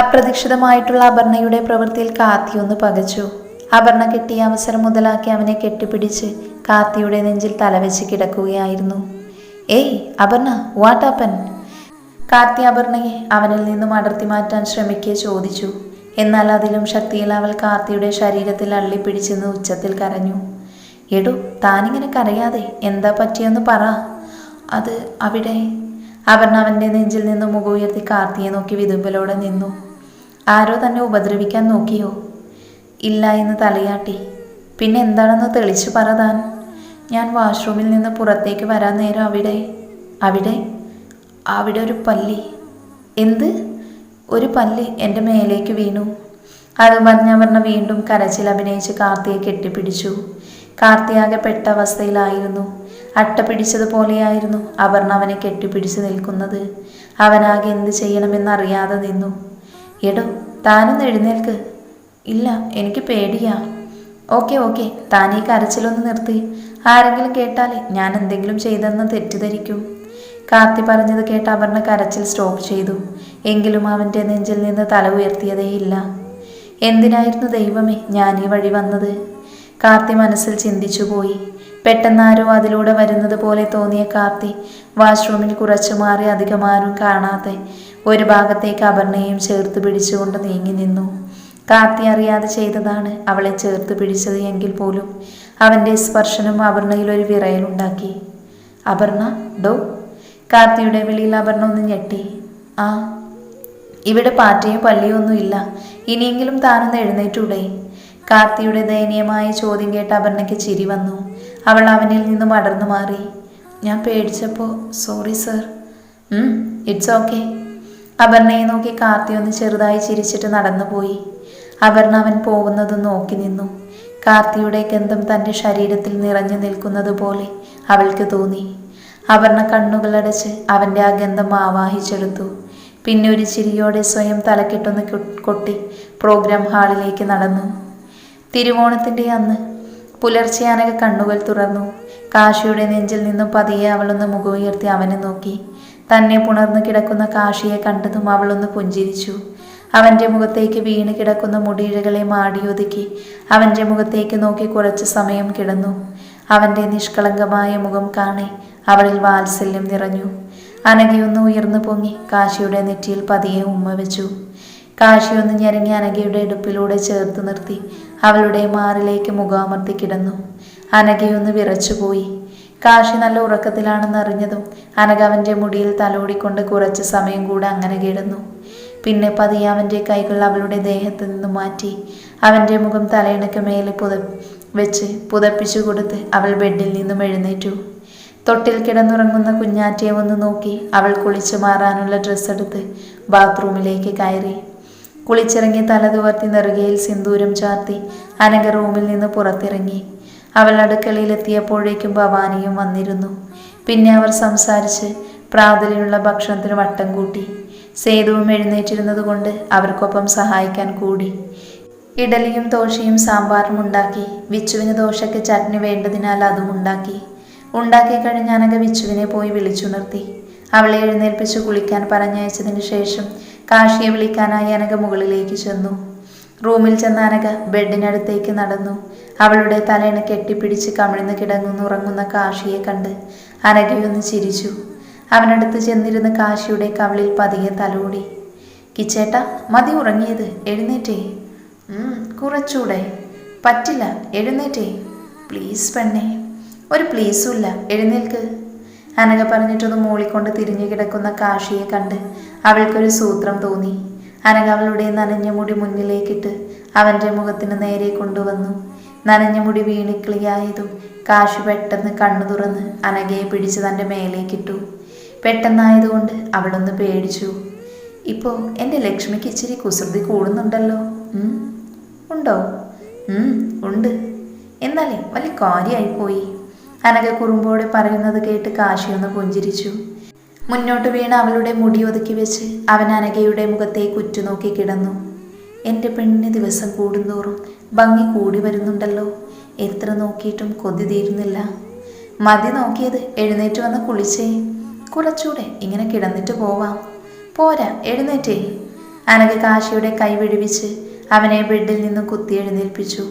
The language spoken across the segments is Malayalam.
അപ്രതീക്ഷിതമായിട്ടുള്ള അപർണയുടെ പ്രവൃത്തിയിൽ കാത്തി ഒന്ന് പകച്ചു. അപർണ കിട്ടിയ അവസരം മുതലാക്കി അവനെ കെട്ടിപ്പിടിച്ച് കാത്തിയുടെ നെഞ്ചിൽ തലവെച്ച് കിടക്കുകയായിരുന്നു. ഏയ് അപർണ വാട്ട് ആപ്പൻ കാർത്തി അപർണയെ അവനിൽ നിന്നും അടർത്തി മാറ്റാൻ ശ്രമിക്കെ ചോദിച്ചു. എന്നാൽ അതിലും ശക്തിയിൽ അവൾ കാർത്തിയുടെ ശരീരത്തിൽ അള്ളിപ്പിടിച്ചെന്ന് ഉച്ചത്തിൽ കരഞ്ഞു. എടു താനിങ്ങനെ കരയാതെ എന്താ പറ്റിയെന്ന് പറ. അത് അവിടെ അപർണ അവന്റെ നെഞ്ചിൽ നിന്ന് മുഖമുയർത്തി കാർത്തിയെ നോക്കി വിതുമ്പലോടെ നിന്നു. ആരോ തന്നെ ഉപദ്രവിക്കാൻ നോക്കിയോ? ഇല്ല എന്ന് തലയാട്ടി. പിന്നെ എന്താണെന്ന് തെളിച്ചു പറ താൻ. ഞാൻ വാഷ്റൂമിൽ നിന്ന് പുറത്തേക്ക് വരാൻ നേരം അവിടെ. അവിടെ? അവിടെ ഒരു പല്ലി. എന്ത്? ഒരു പല്ലി എന്റെ മേലേക്ക് വീണു. അത് പറഞ്ഞവർണ വീണ്ടും കരച്ചിൽ അഭിനയിച്ച് കാർത്തിയെ കെട്ടിപ്പിടിച്ചു. കാർത്തിയാകെ പെട്ട അവസ്ഥയിലായിരുന്നു. അട്ട പിടിച്ചതുപോലെയായിരുന്നു അവനെ കെട്ടിപ്പിടിച്ച് നിൽക്കുന്നത്. അവനാകെ എന്ത് ചെയ്യണമെന്നറിയാതെ നിന്നു. എടോ താനൊന്ന് എഴുന്നേൽക്ക്. ഇല്ല എനിക്ക് പേടിയാ. ഓക്കെ ഓക്കെ താൻ ഈ കരച്ചിലൊന്ന് നിർത്തി. ആരെങ്കിലും കേട്ടാലേ ഞാൻ എന്തെങ്കിലും ചെയ്തെന്ന് തെറ്റിദ്ധരിക്കും. കാർത്തി പറഞ്ഞത് കേട്ട് അപർണ കരച്ചിൽ സ്റ്റോപ്പ് ചെയ്തു. എങ്കിലും അവന്റെ നെഞ്ചിൽ നിന്ന് തല ഉയർത്തിയതേയില്ല എന്തിനായിരുന്നു ദൈവമേ ഞാൻ ഈ വഴി വന്നത്? കാർത്തി മനസ്സിൽ ചിന്തിച്ചുപോയി പോയി. ആരോ അതിലൂടെ വരുന്നത് പോലെ തോന്നിയ കാർത്തി വാഷ്റൂമിൽ കുറച്ചു മാറി അധികമാരും കാണാതെ ഒരു ഭാഗത്തേക്ക് അപർണയും ചേർത്ത് പിടിച്ചുകൊണ്ട് നീങ്ങി നിന്നു. കാർത്തി അറിയാതെ ചെയ്തതാണ് അവളെ ചേർത്ത് പിടിച്ചത് എങ്കിൽ പോലും അവന്റെ സ്പർശനം അപർണയിൽ ഒരു വിറയലുണ്ടാക്കി അപർണ ഡോ കാർത്തിയുടെ വിളിയിൽ അപർണ ഒന്ന് ഞെട്ടി. ആ ഇവിടെ പാറ്റയും പള്ളിയും ഒന്നുമില്ല ഇനിയെങ്കിലും താനൊന്ന് എഴുന്നേറ്റൂടെ? കാർത്തിയുടെ ദയനീയമായ ചോദ്യം കേട്ട് അപർണയ്ക്ക് ചിരി വന്നു. അവൾ അവനിൽ നിന്നും അടർന്നു മാറി. ഞാൻ പേടിച്ചപ്പോൾ സോറി സർ. It's okay. അപർണയെ നോക്കി കാർത്തി ഒന്ന് ചെറുതായി ചിരിച്ചിട്ട് നടന്നുപോയി. അപർണ അവൻ പോകുന്നത് നോക്കി നിന്നു. കാർത്തിയുടെ ഗന്ധം തന്റെ ശരീരത്തിൽ നിറഞ്ഞു നിൽക്കുന്നത് പോലെ അവൾക്ക് തോന്നി. അപർണ കണ്ണുകളടച്ച് അവന്റെ ആ ഗന്ധം ആവാഹിച്ചെടുത്തു. പിന്നെ ഒരു ചിരിയോടെ സ്വയം തലക്കെട്ടൊന്ന് കൊട്ടി പ്രോഗ്രാം ഹാളിലേക്ക് നടന്നു. തിരുവോണത്തിന്റെ അന്ന് പുലർച്ചെ കണ്ണുകൾ തുറന്നു. കാശിയുടെ നെഞ്ചിൽ നിന്നും പതിയെ അവളൊന്ന് മുഖമുയർത്തി അവനെ നോക്കി. തന്നെ പുണർന്നു കിടക്കുന്ന കാശിയെ കണ്ടതും അവളൊന്ന് പുഞ്ചിരിച്ചു. അവന്റെ മുഖത്തേക്ക് വീണ് കിടക്കുന്ന മുടിയിഴകളെ മാടിയൊതുക്കി അവന്റെ മുഖത്തേക്ക് നോക്കി കുറച്ച് സമയം കിടന്നു. അവന്റെ നിഷ്കളങ്കമായ മുഖം കാണെ അവളിൽ വാത്സല്യം നിറഞ്ഞു. അനഘയൊന്ന് ഉയർന്നു പൊങ്ങി കാശിയുടെ നെറ്റിയിൽ പതിയെ ഉമ്മ വെച്ചു. കാശിയൊന്ന് ഞെരങ്ങി അനഘയുടെ ഇടുപ്പിലൂടെ ചേർത്ത് നിർത്തി അവളുടെ മാറിലേക്ക് മുഖാമർത്തി കിടന്നു. അനഘയൊന്ന് വിറച്ചുപോയി. കാശി നല്ല ഉറക്കത്തിലാണെന്ന് അറിഞ്ഞതും അനഘ മുടിയിൽ തലോടിക്കൊണ്ട് കുറച്ച് സമയം കൂടെ അങ്ങനെ കിടന്നു. പിന്നെ പതിയെ അവന്റെ കൈകൾ അവളുടെ ദേഹത്ത് നിന്ന് മാറ്റി അവന്റെ മുഖം തലയിണക്ക് മേലെ പുത വെച്ച് പുതപ്പിച്ചു കൊടുത്ത് അവൾ ബെഡിൽ നിന്നും എഴുന്നേറ്റു. തൊട്ടിൽ കിടന്നുറങ്ങുന്ന കുഞ്ഞാറ്റയെ ഒന്ന് നോക്കി അവൾ കുളിച്ചു മാറാനുള്ള ഡ്രസ്സ് എടുത്ത് ബാത്റൂമിലേക്ക് കയറി. കുളിച്ചിറങ്ങി തല തുവർത്തി നെറുകയിൽ സിന്ദൂരം ചാർത്തി അനക റൂമിൽ നിന്ന് പുറത്തിറങ്ങി. അവൾ അടുക്കളയിലെത്തിയപ്പോഴേക്കും ഭവാനിയും വന്നിരുന്നു. പിന്നെ അവർ സംസാരിച്ച് പ്രാതലിനുള്ള ഭക്ഷണത്തിന് വട്ടം കൂട്ടി. സേതുവും എഴുന്നേറ്റിരുന്നത് കൊണ്ട് അവർക്കൊപ്പം സഹായിക്കാൻ കൂടി. ഇഡലിയും ദോശയും സാമ്പാറും ഉണ്ടാക്കി. വിച്ചുവിന് ദോശയ്ക്ക് ചട്നി വേണ്ടതിനാൽ അതും ഉണ്ടാക്കി. ഉണ്ടാക്കി കഴിഞ്ഞ് വിച്ചുവിനെ പോയി വിളിച്ചുണർത്തി. അവളെ എഴുന്നേൽപ്പിച്ച് കുളിക്കാൻ പറഞ്ഞയച്ചതിന് ശേഷം കാശിയെ വിളിക്കാനായി അനക മുകളിലേക്ക് ചെന്നു. റൂമിൽ ചെന്ന അനഘ ബെഡിനടുത്തേക്ക് നടന്നു. അവളുടെ തലേണ കെട്ടിപ്പിടിച്ച് കമിഴ്ന്ന് കിടങ്ങുന്നു ഉറങ്ങുന്ന കാശിയെ കണ്ട് അനകയൊന്ന് ചിരിച്ചു. അവനടുത്ത് ചെന്നിരുന്ന കാശിയുടെ കവിളിൽ പതിയെ തലോടി. കിച്ചേട്ട മതി ഉറങ്ങിയത്. എഴുന്നേറ്റേ. കുറച്ചൂടെ. പറ്റില്ല എഴുന്നേറ്റേ. പ്ലീസ് പെണ്ണേ. ഒരു പ്ലീസും ഇല്ല എഴുന്നേൽക്ക്. അനക പറഞ്ഞിട്ടൊന്ന് മൂളിക്കൊണ്ട് തിരിഞ്ഞു കിടക്കുന്ന കാശിയെ കണ്ട് അവൾക്കൊരു സൂത്രം തോന്നി. അനഘ അവളുടെ നനഞ്ഞ മുടി മുന്നിലേക്കിട്ട് അവന്റെ മുഖത്തിന് നേരെ കൊണ്ടുവന്നു. നനഞ്ഞ മുടി വീണിക്കിളിയായതും കാശു പെട്ടെന്ന് കണ്ണു തുറന്ന് അനഘയെ പിടിച്ച് തന്റെ മേലേക്കിട്ടു. പെട്ടെന്നായതുകൊണ്ട് അവളൊന്ന് പേടിച്ചു. ഇപ്പോൾ എന്റെ ലക്ഷ്മിക്ക് ഇച്ചിരി കുസൃതി കൂടുന്നുണ്ടല്ലോ. ഉണ്ടോ? ഉണ്ട്. എന്നാലേ വലിയ കാര്യമായിപ്പോയി അനഘ കുറുമ്പോടെ പറയുന്നത് കേട്ട് കാശിയൊന്ന് പുഞ്ചിരിച്ചു. മുന്നോട്ട് വീണ അവളുടെ മുടി ഒതുക്കി വെച്ച് അവൻ അനഘയുടെ മുഖത്തേക്ക് ഉറ്റുനോക്കി കിടന്നു. എന്റെ പെണ്ണിന് ദിവസം കൂടുന്തോറും ഭംഗി കൂടി വരുന്നുണ്ടല്ലോ. എത്ര നോക്കിയിട്ടും കൊതി തീരുന്നില്ല. മതി നോക്കിയത് എഴുന്നേറ്റ് വന്ന് കുളിച്ചേ. കുറച്ചൂടെ ഇങ്ങനെ കിടന്നിട്ട് പോവാം. പോരാ എഴുന്നേറ്റേ. അനഘ കാശിയുടെ കൈ വിടുവിച്ച് അവനെ ബെഡിൽ നിന്ന് കുത്തി എഴുന്നേൽപ്പിച്ചു.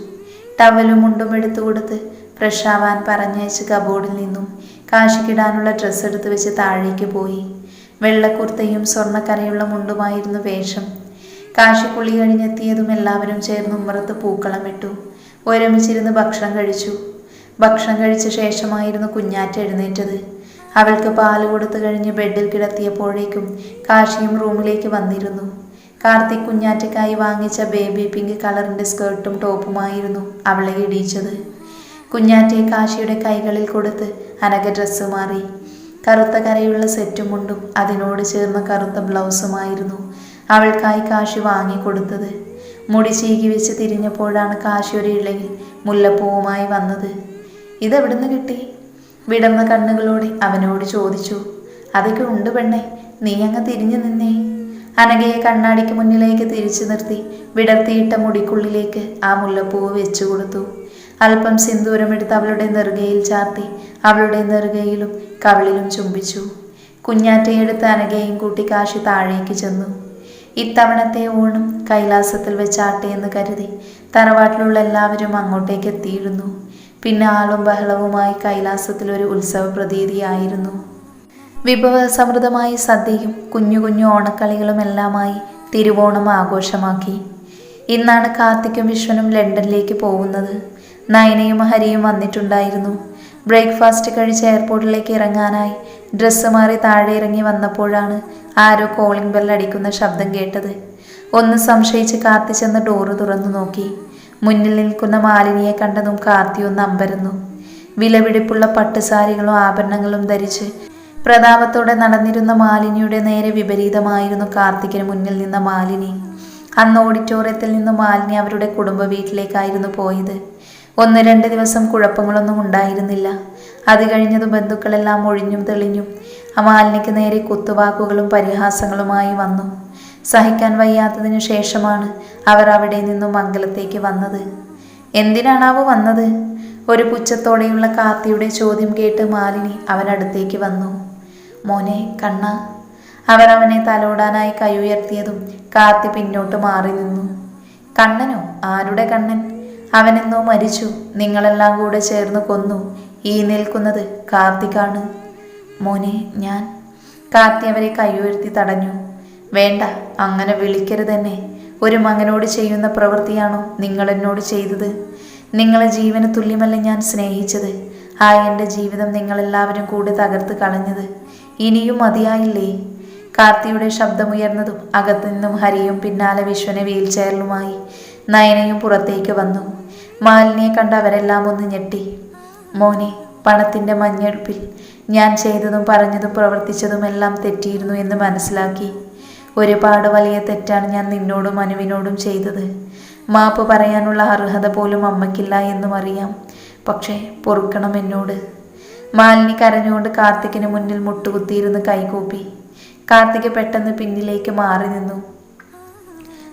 ടവലും മുണ്ടും എടുത്തു കൊടുത്ത് ഫ്രഷ് ആവാൻ പറഞ്ഞയച്ച് കബോർഡിൽ നിന്നും കാശിക്കിടാനുള്ള ഡ്രസ്സ് എടുത്ത് വെച്ച് താഴേക്ക് പോയി. വെള്ളക്കുർത്തയും സ്വർണക്കരയുള്ള മുണ്ടുമായിരുന്നു വേഷം. കാശിക്കുള്ളി കഴിഞ്ഞെത്തിയതും എല്ലാവരും ചേർന്ന് ഉമ്മറത്ത് പൂക്കളമിട്ടു ഒരുമിച്ചിരുന്ന് ഭക്ഷണം കഴിച്ചു. ഭക്ഷണം കഴിച്ച ശേഷമായിരുന്നു കുഞ്ഞാറ്റ എഴുന്നേറ്റത്. അവൾക്ക് പാൽ കൊടുത്തു കഴിഞ്ഞ് ബെഡിൽ കിടത്തിയപ്പോഴേക്കും കാശിയും റൂമിലേക്ക് വന്നിരുന്നു. കാർത്തിക് കുഞ്ഞാറ്റയ്ക്കായി വാങ്ങിച്ച ബേബി പിങ്ക് കളറിന്റെ സ്കേർട്ടും ടോപ്പുമായിരുന്നു അവളെ ഇടിയിച്ചത്. കുഞ്ഞാറ്റയെ കാശിയുടെ കൈകളിൽ കൊടുത്ത് അനഘ ഡ്രസ്സ് മാറി. കറുത്ത കരയുള്ള സെറ്റും മുണ്ടും അതിനോട് ചേർന്ന കറുത്ത ബ്ലൗസുമായിരുന്നു അവൾക്കായി കാശി വാങ്ങിക്കൊടുത്തത് മുടി ചീകി വെച്ച് തിരിഞ്ഞപ്പോഴാണ് കാശി ഒരു ഇളയിൽ മുല്ലപ്പൂവുമായി വന്നത്. ഇതെവിടുന്ന് കിട്ടി? വിടർന്ന കണ്ണുകളോടെ അവനോട് ചോദിച്ചു. അതൊക്കെ ഉണ്ട് പെണ്ണെ നീ അങ്ങ് തിരിഞ്ഞു നിന്നേ. അനഘയെ കണ്ണാടിക്ക് മുന്നിലേക്ക് തിരിച്ചു നിർത്തി വിടർത്തിയിട്ട മുടിക്കുള്ളിലേക്ക് ആ മുല്ലപ്പൂവ് വെച്ചു കൊടുത്തു. അല്പം സിന്ദൂരമെടുത്ത് അവളുടെ നെറുകയിൽ ചാർത്തി. അവളുടെ നെറുകയിലും കവിളിലും ചുംബിച്ചു. കുഞ്ഞാറ്റയെടുത്ത് അനഘയും കൂട്ടി കാശി താഴേക്ക് ചെന്നു. ഇത്തവണത്തെ ഓണം കൈലാസത്തിൽ വെച്ചാട്ടെ എന്ന് കരുതി തറവാട്ടിലുള്ള എല്ലാവരും അങ്ങോട്ടേക്ക് എത്തിയിരുന്നു. പിന്നെ ആളും ബഹളവുമായി കൈലാസത്തിൽ ഒരു ഉത്സവ പ്രതീതിയായിരുന്നു. വിഭവസമൃദ്ധമായ സദ്യയും കുഞ്ഞു കുഞ്ഞു ഓണക്കളികളും എല്ലാമായി തിരുവോണം ആഘോഷമാക്കി. ഇന്നാണ് കാർത്തിക്കും വിശ്വനും ലണ്ടനിലേക്ക് പോകുന്നത്. നയനയും ഹരിയും വന്നിട്ടുണ്ടായിരുന്നു. ബ്രേക്ക്ഫാസ്റ്റ് കഴിച്ച് എയർപോർട്ടിലേക്ക് ഇറങ്ങാനായി. ഡ്രസ്സ് മാറി താഴെ ഇറങ്ങി വന്നപ്പോഴാണ് ആരോ കോളിംഗ് ബെൽ അടിക്കുന്ന ശബ്ദം കേട്ടത്. ഒന്ന് സംശയിച്ച് കാത്തി ചെന്ന് ഡോറ് തുറന്നു നോക്കി. മുന്നിൽ നിൽക്കുന്ന മാലിനിയെ കണ്ടതും കാർത്തി ഒന്ന് അമ്പരന്നു. വിലപിടിപ്പുള്ള പട്ടുസാരികളും ആഭരണങ്ങളും ധരിച്ച് പ്രതാപത്തോടെ നടന്നിരുന്ന മാലിനിയുടെ നേരെ വിപരീതമായിരുന്നു കാർത്തിക്കിന് മുന്നിൽ നിന്ന മാലിനി. അന്ന് ഓഡിറ്റോറിയത്തിൽ നിന്ന് മാലിനി അവരുടെ കുടുംബ വീട്ടിലേക്കായിരുന്നു പോയത്. ഒന്ന് രണ്ട് ദിവസം കുഴപ്പങ്ങളൊന്നും ഉണ്ടായിരുന്നില്ല. അത് കഴിഞ്ഞത് ബന്ധുക്കളെല്ലാം ഒഴിഞ്ഞും തെളിഞ്ഞും ആ മാലിനിക്ക് നേരെ കുത്തുവാക്കുകളും പരിഹാസങ്ങളുമായി വന്നു. സഹിക്കാൻ വയ്യാത്തതിനു ശേഷമാണ് അവർ അവിടെ നിന്നും മംഗലത്തേക്ക് വന്നത്. എന്തിനാണാവോ വന്നത്? ഒരു പുച്ഛത്തോടെയുള്ള കാത്തിയുടെ ചോദ്യം കേട്ട് മാലിനി അവനടുത്തേക്ക് വന്നു. മോനെ കണ്ണ. അവർ അവനെ തലോടാനായി കൈ ഉയർത്തിയതും കാത്തി പിന്നോട്ട് മാറി നിന്നു. കണ്ണനോ? ആരുടെ കണ്ണൻ? അവനെന്നോ മരിച്ചു. നിങ്ങളെല്ലാം കൂടെ ചേർന്ന് കൊന്നു. ഈ നിൽക്കുന്നത് കാർത്തികാണ്. മോനെ ഞാൻ കാർത്തി അവരെ കൈയുയർത്തി തടഞ്ഞു. വേണ്ട അങ്ങനെ വിളിക്കരുതെന്നെ. ഒരു മകനോട് ചെയ്യുന്ന പ്രവൃത്തിയാണോ നിങ്ങൾ എന്നോട് ചെയ്തത്? നിങ്ങളെ ജീവന് തുല്യമല്ല ഞാൻ സ്നേഹിച്ചത്. ആ എന്റെ ജീവിതം നിങ്ങളെല്ലാവരും കൂടെ തകർത്ത് കളഞ്ഞത്. ഇനിയും മതിയായില്ലേ? കാർത്തിയുടെ ശബ്ദമുയർന്നതും അകത്തു നിന്നും ഹരിയും പിന്നാലെ വിശ്വനെ വീൽ ചെയറിലുമായി നയനയും പുറത്തേക്ക് വന്നു. മാലിനിയെ കണ്ട് അവരെല്ലാം ഒന്ന് ഞെട്ടി. മോനെ പണത്തിന്റെ മഞ്ഞെടുപ്പിൽ ഞാൻ ചെയ്തതും പറഞ്ഞതും പ്രവർത്തിച്ചതും എല്ലാം തെറ്റിയിരുന്നു എന്ന് മനസ്സിലാക്കി. ഒരുപാട് വലിയ തെറ്റാണ് ഞാൻ നിന്നോടും അനുവിനോടും ചെയ്തത്. മാപ്പ് പറയാനുള്ള അർഹത പോലും അമ്മയ്ക്കില്ല എന്നും അറിയാം. പക്ഷേ പൊറുക്കണം എന്നോട് മാലിനി കരഞ്ഞുകൊണ്ട് കാർത്തിക്കിന് മുന്നിൽ മുട്ടുകുത്തിയിരുന്ന് കൈകൂപ്പി. കാർത്തിക് പെട്ടെന്ന് പിന്നിലേക്ക് മാറി നിന്നു.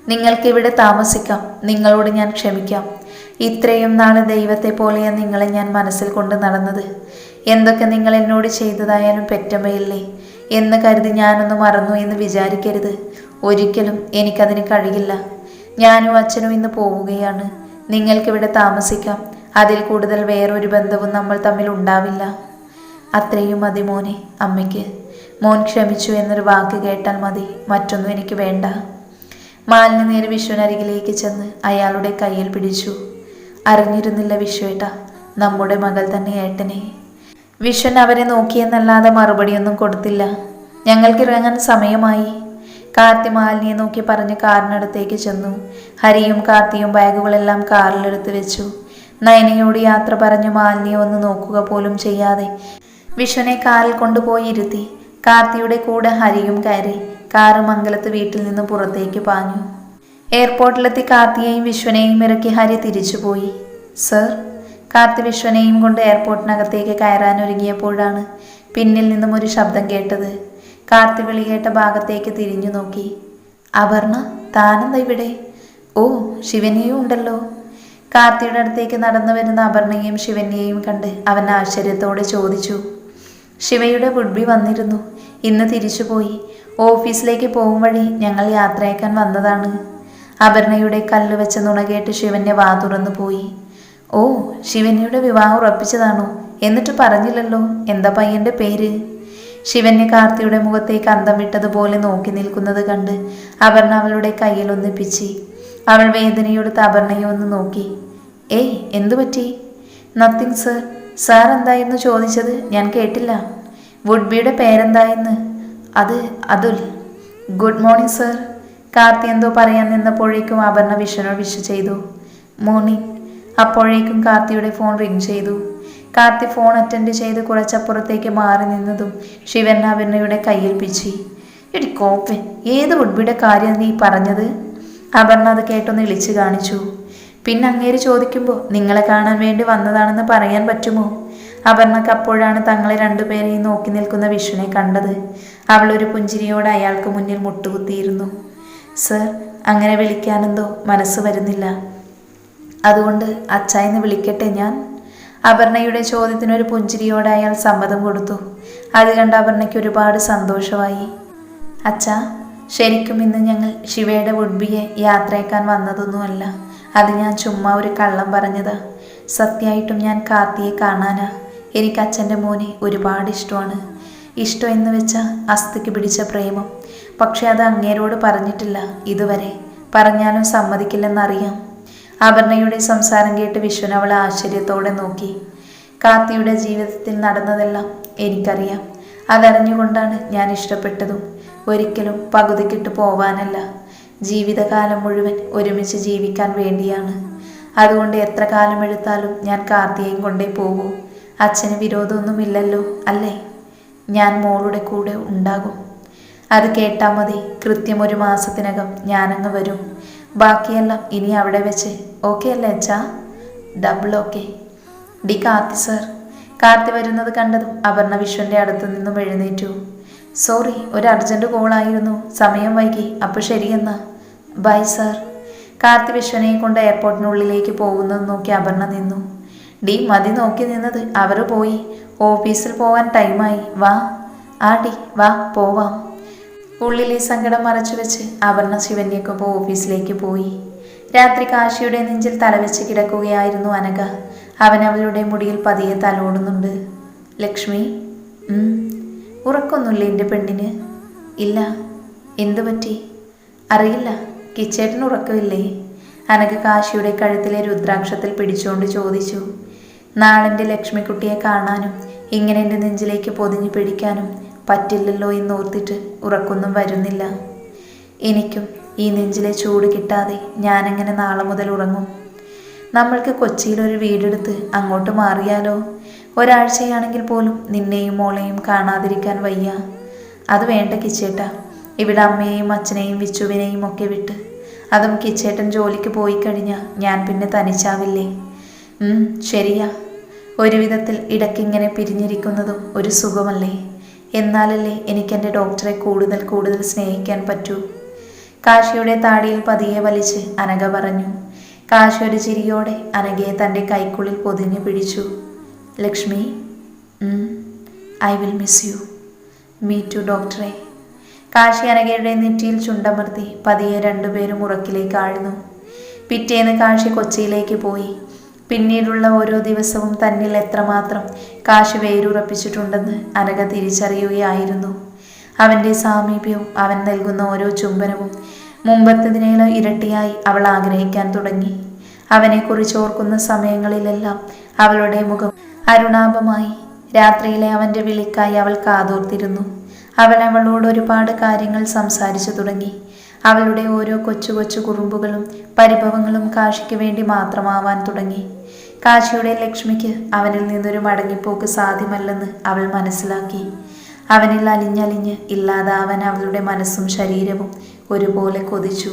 നിങ്ങൾക്കിവിടെ താമസിക്കാം. നിങ്ങളോട് ഞാൻ ക്ഷമിക്കാം. ഇത്രയും നാൾ ദൈവത്തെ പോലെയാണ് നിങ്ങളെ ഞാൻ മനസ്സിൽ കൊണ്ട് നടന്നത്. എന്തൊക്കെ നിങ്ങൾ എന്നോട് ചെയ്തതായാലും പെറ്റമ്മയില്ലേ? എന്ന് കരുതി ഞാനൊന്ന് മറന്നു എന്ന് വിചാരിക്കരുത്. ഒരിക്കലും എനിക്കതിന് കഴിയില്ല. ഞാനും അച്ഛനും ഇന്ന് പോവുകയാണ്. നിങ്ങൾക്കിവിടെ താമസിക്കാം. അതിൽ കൂടുതൽ വേറൊരു ബന്ധവും നമ്മൾ തമ്മിൽ ഉണ്ടാവില്ല. അത്രയും മതി മോനെ അമ്മയ്ക്ക്. മോൻ ക്ഷമിച്ചു എന്നൊരു വാക്ക് കേട്ടാൽ മതി. മറ്റൊന്നും എനിക്ക് വേണ്ട. മാലിന് നേരെ വിശ്വനരികിലേക്ക് ചെന്ന് അയാളുടെ കയ്യിൽ പിടിച്ചു. അറിഞ്ഞിരുന്നില്ല വിശ്വേട്ട നമ്മുടെ മകൾ തന്നെ ഏട്ടനെ. വിശ്വൻ അവരെ നോക്കിയെന്നല്ലാതെ മറുപടിയൊന്നും കൊടുത്തില്ല. ഞങ്ങൾക്ക് ഇറങ്ങാൻ സമയമായി. കാർത്തി മാലിനിയെ നോക്കി പറഞ്ഞ് കാറിനടുത്തേക്ക് ചെന്നു. ഹരിയും കാർത്തിയും ബാഗുകളെല്ലാം കാറിലെടുത്ത് വെച്ചു. നയനയോട് യാത്ര പറഞ്ഞു മാലിനിയെ ഒന്ന് നോക്കുക പോലും ചെയ്യാതെ വിശ്വനെ കാറിൽ കൊണ്ടുപോയി ഇരുത്തി. കാർത്തിയുടെ കൂടെ ഹരിയും കയറി കാറ് മംഗലത്ത് വീട്ടിൽ നിന്ന് പുറത്തേക്ക് പാഞ്ഞു. എയർപോർട്ടിലെത്തി കാർത്തിയെയും വിശ്വനെയും ഇറക്കി ഹരി തിരിച്ചുപോയി. സർ കാർത്തി വിശ്വനെയും കൊണ്ട് എയർപോർട്ടിനകത്തേക്ക് കയറാനൊരുങ്ങിയപ്പോഴാണ് പിന്നിൽ നിന്നും ഒരു ശബ്ദം കേട്ടത്. കാർത്തി വിളികേട്ട ഭാഗത്തേക്ക് തിരിഞ്ഞു നോക്കി. അപർണ താനെന്താ ഇവിടെ? ഓ ശിവനെയും ഉണ്ടല്ലോ. കാർത്തിയുടെ അടുത്തേക്ക് നടന്നു വരുന്ന അപർണയെയും ശിവനെയും കണ്ട് അവൻ ആശ്ചര്യത്തോടെ ചോദിച്ചു. ശിവയുടെ വുഡ്ബി വന്നിരുന്നു. ഇന്ന് തിരിച്ചുപോയി. ഓഫീസിലേക്ക് പോകും വഴി ഞങ്ങൾ യാത്രയാക്കാൻ വന്നതാണ്. അപർണയുടെ കല്ല് വെച്ച നുണകേട്ട് ശിവന്റെ വാ തുറന്നു പോയി. ഓ ശിവന്യയുടെ വിവാഹം ഉറപ്പിച്ചതാണോ? എന്നിട്ട് പറഞ്ഞില്ലല്ലോ എന്താ പയ്യന്റെ പേര്? ശിവന്യ കാർത്തിയുടെ മുഖത്തേക്ക് അന്തം വിട്ടതുപോലെ നോക്കി നിൽക്കുന്നത് കണ്ട് അപർണ അവളുടെ കയ്യിൽ ഒന്ന് പിച്ചി അവൾ വേദനയെടുത്ത് അപർണയെ ഒന്ന് നോക്കി. ഏയ് എന്തു പറ്റി? Nothing sir. സാർ എന്തായിരുന്നു ചോദിച്ചത് ഞാൻ കേട്ടില്ല. വുഡ്ബിയുടെ പേരെന്തായെന്ന് അത് Atul. Good morning sir. Karthi എന്തോ പറയാൻ നിന്നപ്പോഴേക്കും അപർണ വിഷനോ വിഷ് ചെയ്തു. മോർണിംഗ് അപ്പോഴേക്കും കാർത്തിയുടെ ഫോൺ റിംഗ് ചെയ്തു. കാർത്തി ഫോൺ അറ്റൻഡ് ചെയ്ത് കുറച്ചപ്പുറത്തേക്ക് മാറി നിന്നതും ശിവൻ അപർണയുടെ കയ്യിൽ പിച്ചി. എടി കോപ്പൻ ഏത് ഉഡ്ബിയുടെ കാര്യം നീ പറഞ്ഞത്? അപർണ അത് കേട്ടൊന്ന് ഇളിച്ചു കാണിച്ചു. പിന്നെ അങ്ങേര് ചോദിക്കുമ്പോൾ നിങ്ങളെ കാണാൻ വേണ്ടി വന്നതാണെന്ന് പറയാൻ പറ്റുമോ? അപർണക്ക് അപ്പോഴാണ് തങ്ങളെ രണ്ടുപേരെയും നോക്കി നിൽക്കുന്ന വിഷ്ണുനെ കണ്ടത്. അവളൊരു പുഞ്ചിരിയോടെ അയാൾക്ക് മുന്നിൽ മുട്ടുകുത്തിയിരുന്നു. സർ അങ്ങനെ വിളിക്കാനെന്തോ മനസ്സ് വരുന്നില്ല. അതുകൊണ്ട് അച്ചായെന്ന് വിളിക്കട്ടെ ഞാൻ? അപർണയുടെ ചോദ്യത്തിനൊരു പുഞ്ചിരിയോടെ അയാൾ സമ്മതം കൊടുത്തു. അത് കണ്ട് അപർണയ്ക്ക് ഒരുപാട് സന്തോഷമായി. അച്ഛാ ശരിക്കും ഇന്ന് ഞങ്ങൾ ശിവയുടെ വുഡ്ബിയെ യാത്രയാക്കാൻ വന്നതൊന്നുമല്ല. അത് ഞാൻ ചുമ്മാ ഒരു കള്ളം പറഞ്ഞതാ. സത്യമായിട്ടും ഞാൻ കാർത്തിയെ കാണാനാ. എനിക്ക് അച്ഛന്റെ മോനെ ഒരുപാട് ഇഷ്ടമാണ്. ഇഷ്ടം എന്ന് വെച്ച അസ്ഥിക്ക് പിടിച്ച പ്രേമം. പക്ഷെ അത് അങ്ങേരോട് പറഞ്ഞിട്ടില്ല ഇതുവരെ. പറഞ്ഞാലും സമ്മതിക്കില്ലെന്നറിയാം. അപർണയുടെ സംസാരം കേട്ട് വിശ്വൻ അവളെ ആശ്ചര്യത്തോടെ നോക്കി. കാത്തിയുടെ ജീവിതത്തിൽ നടന്നതെല്ലാം എനിക്കറിയാം. അതറിഞ്ഞുകൊണ്ടാണ് ഞാൻ ഇഷ്ടപ്പെട്ടതും. ഒരിക്കലും പകുതിക്കിട്ട് പോവാനല്ല. ജീവിതകാലം മുഴുവൻ ഒരുമിച്ച് ജീവിക്കാൻ വേണ്ടിയാണ്. അതുകൊണ്ട് എത്ര കാലം എടുത്താലും ഞാൻ കാർത്തിയെയും കൊണ്ടേ പോകൂ. അച്ഛന് വിരോധമൊന്നുമില്ലല്ലോ അല്ലേ? ഞാൻ മോളുടെ കൂടെ ഉണ്ടാകും. അത് കേട്ടാൽ മതി കൃത്യം ഒരു മാസത്തിനകം ഞാനങ്ങ് വരും. ബാക്കിയെല്ലാം ഇനി അവിടെ വെച്ച്. ഓക്കെ അല്ലേ അച്ഛാ? Double okay D Karthi sir Karthi വരുന്നത് കണ്ടതും അപർണ വിശ്വന്റെ അടുത്ത് നിന്നും എഴുന്നേറ്റു. സോറി ഒരു അർജന്റ് കോളായിരുന്നു സമയം വൈകി അപ്പോൾ ശരിയെന്നാ. ബൈ സർ കാർത്തി വിശ്വനെ കൊണ്ട് എയർപോർട്ടിനുള്ളിലേക്ക് പോകുന്നത് നോക്കി അപർണ നിന്നു. ഡി മതി നോക്കി നിന്നത്. അവർ പോയി. ഓഫീസിൽ പോവാൻ ടൈമായി. വാ. ആ ഡി വാ പോവാം. ഉള്ളിലെ സങ്കടം മറച്ചു വെച്ച് അപർണ ശിവന്യക്കൊപ്പം ഓഫീസിലേക്ക് പോയി. രാത്രി കാശിയുടെ നെഞ്ചിൽ തലവെച്ച് കിടക്കുകയായിരുന്നു അനഘ. അവൻ അവളുടെ മുടിയിൽ പതിയെ തലോടുന്നുണ്ട്. ലക്ഷ്മി ഉറക്കൊന്നുമില്ല എന്റെ പെണ്ണിന്. ഇല്ല. എന്തു പറ്റി? അറിയില്ല. കിച്ചേട്ടന് ഉറക്കമില്ലേ? അനഘ കാശിയുടെ കഴുത്തിലെ രുദ്രാക്ഷത്തിൽ പിടിച്ചുകൊണ്ട് ചോദിച്ചു. നാളെന്റെ ലക്ഷ്മിക്കുട്ടിയെ കാണാനും ഇങ്ങനെ എന്റെ നെഞ്ചിലേക്ക് പൊതിഞ്ഞു പിടിക്കാനും പറ്റില്ലല്ലോ എന്നോർത്തിട്ട് ഉറക്കൊന്നും വരുന്നില്ല. എനിക്കും ഈ നെഞ്ചിലെ ചൂട് കിട്ടാതെ ഞാനെങ്ങനെ നാളെ മുതൽ ഉറങ്ങും? നമ്മൾക്ക് കൊച്ചിയിൽ ഒരു വീടെടുത്ത് അങ്ങോട്ട് മാറിയാലോ? ഒരാഴ്ചയാണെങ്കിൽ പോലും നിന്നെയും മോളെയും കാണാതിരിക്കാൻ വയ്യ. അത് വേണ്ട കിച്ചേട്ട. ഇവിടെ അമ്മയെയും അച്ഛനെയും വിച്ചുവിനെയും ഒക്കെ വിട്ട് അതും കിച്ചേട്ടൻ ജോലിക്ക് പോയി കഴിഞ്ഞാൽ ഞാൻ പിന്നെ തനിച്ചാവില്ലേ? ശരിയാ. ഒരു വിധത്തിൽ ഇടയ്ക്കിങ്ങനെ പിരിഞ്ഞിരിക്കുന്നതും ഒരു സുഖമല്ലേ? എന്നാലല്ലേ എനിക്കെന്റെ ഡോക്ടറെ കൂടുതൽ കൂടുതൽ സ്നേഹിക്കാൻ പറ്റൂ? കാശിയുടെ താടിയിൽ പതിയെ വലിച്ച് അനഘ പറഞ്ഞു. കാശി ഒരു ചിരിയോടെ അനഘയെ തന്റെ കൈക്കുള്ളിൽ പൊതിഞ്ഞു പിടിച്ചു. Lakshmi I will miss you. Me too ഡോക്ടറെ. കാശി അനഘയുടെ നെറ്റിയിൽ ചുണ്ടമർത്തി പതിയെ രണ്ടുപേരും ഉറക്കിലേക്ക് ആഴ്ന്നു. പിറ്റേന്ന് കാശി കൊച്ചിയിലേക്ക് പോയി. പിന്നീടുള്ള ഓരോ ദിവസവും തന്നിൽ എത്രമാത്രം കാശ് വേരുറപ്പിച്ചിട്ടുണ്ടെന്ന് അനഘ തിരിച്ചറിയുകയായിരുന്നു. അവന്റെ സാമീപ്യവും അവൻ നൽകുന്ന ഓരോ ചുംബനവും മുമ്പത്തതിനേക്കാൾ ഇരട്ടിയായി അവൾ ആഗ്രഹിക്കാൻ തുടങ്ങി. അവനെക്കുറിച്ച് ഓർക്കുന്ന സമയങ്ങളിലെല്ലാം അവളുടെ മുഖം അരുണാഭമായി രാത്രിയിലെ അവന്റെ വിളിക്കായി അവൾ കാതോർത്തിരുന്നു. അവൻ അവളോട് ഒരുപാട് കാര്യങ്ങൾ സംസാരിച്ചു തുടങ്ങി. അവളുടെ ഓരോ കൊച്ചു കൊച്ചു കുറുമ്പുകളും പരിഭവങ്ങളും കാശിക്ക് വേണ്ടി മാത്രമാവാൻ തുടങ്ങി. കാശിയുടെ ലക്ഷ്മിക്ക് അവനിൽ നിന്നൊരു മടങ്ങിപ്പോക്ക് സാധ്യമല്ലെന്ന് അവൾ മനസ്സിലാക്കി. അവനിൽ അലിഞ്ഞലിഞ്ഞ് ഇല്ലാതാവാൻ അവളുടെ മനസ്സും ശരീരവും ഒരുപോലെ കൊതിച്ചു.